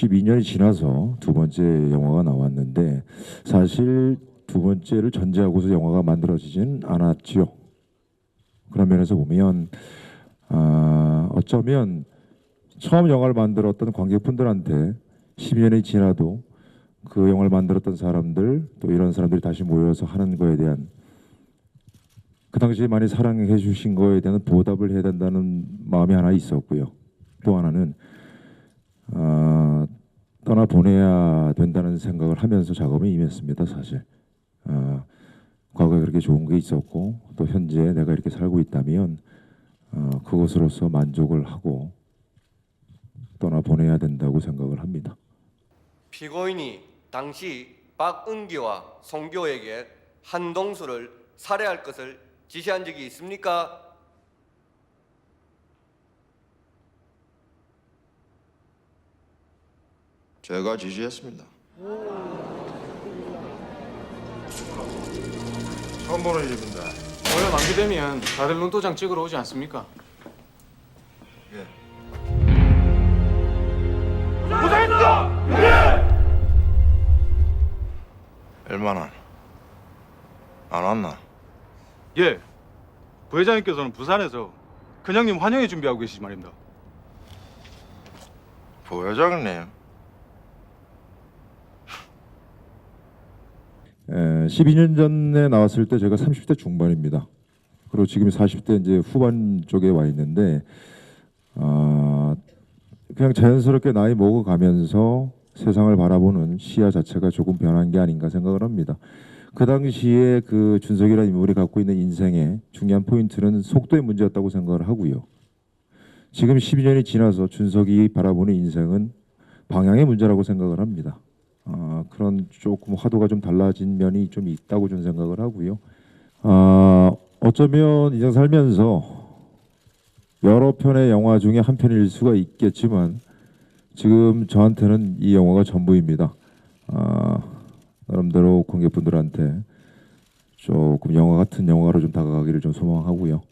12년이 지나서 두 번째 영화가 나왔는데 사실 두 번째를 전제하고서 영화가 만들어지진 않았지요. 그런 면에서 보면 아, 어쩌면 처음 영화를 만들었던 관객분들한테 12년이 지나도 그 영화를 만들었던 사람들 또 이런 사람들이 다시 모여서 하는 거에 대한 그 당시에 많이 사랑해 주신 거에 대한 보답을 해야 된다는 마음이 하나 있었고요. 또 하나는 아, 떠나 보내야 된다는 생각을 하면서 작업에 임했습니다. 사실 아, 과거에 그렇게 좋은 게 있었고 또 현재 내가 이렇게 살고 있다면 어, 그것으로서 만족을 하고 떠나 보내야 된다고 생각을 합니다. 피고인이 당시 박은기와 송교에게 한동수를 살해할 것을 지시한 적이 있습니까? 제가 지시했습니다. 처음 보는 일입니다. 원래 만기되면 다들 눈도장 찍으러 오지 않습니까? 예. 얼마나 안 왔나? 예. 부회장님께서는 부산에서 큰형님 환영회 준비하고 계시지 말입니다. 부회장님 12년 전에 나왔을 때 제가 30대 중반입니다. 그리고 지금 40대 이제 후반 쪽에 와 있는데 아, 그냥 자연스럽게 나이 먹어가면서 세상을 바라보는 시야 자체가 조금 변한 게 아닌가 생각을 합니다. 그 당시에 그 준석이라는 인물이 갖고 있는 인생의 중요한 포인트는 속도의 문제였다고 생각을 하고요. 지금 12년이 지나서 준석이 바라보는 인생은 방향의 문제라고 생각을 합니다. 아, 그런 조금 화두가 좀 달라진 면이 좀 있다고 좀 생각을 하고요. 아, 어쩌면 인생 살면서 여러 편의 영화 중에 한 편일 수가 있겠지만 지금 저한테는 이 영화가 전부입니다. 아, 나름대로 관객분들한테 조금 영화 같은 영화로 좀 다가가기를 좀 소망하고요.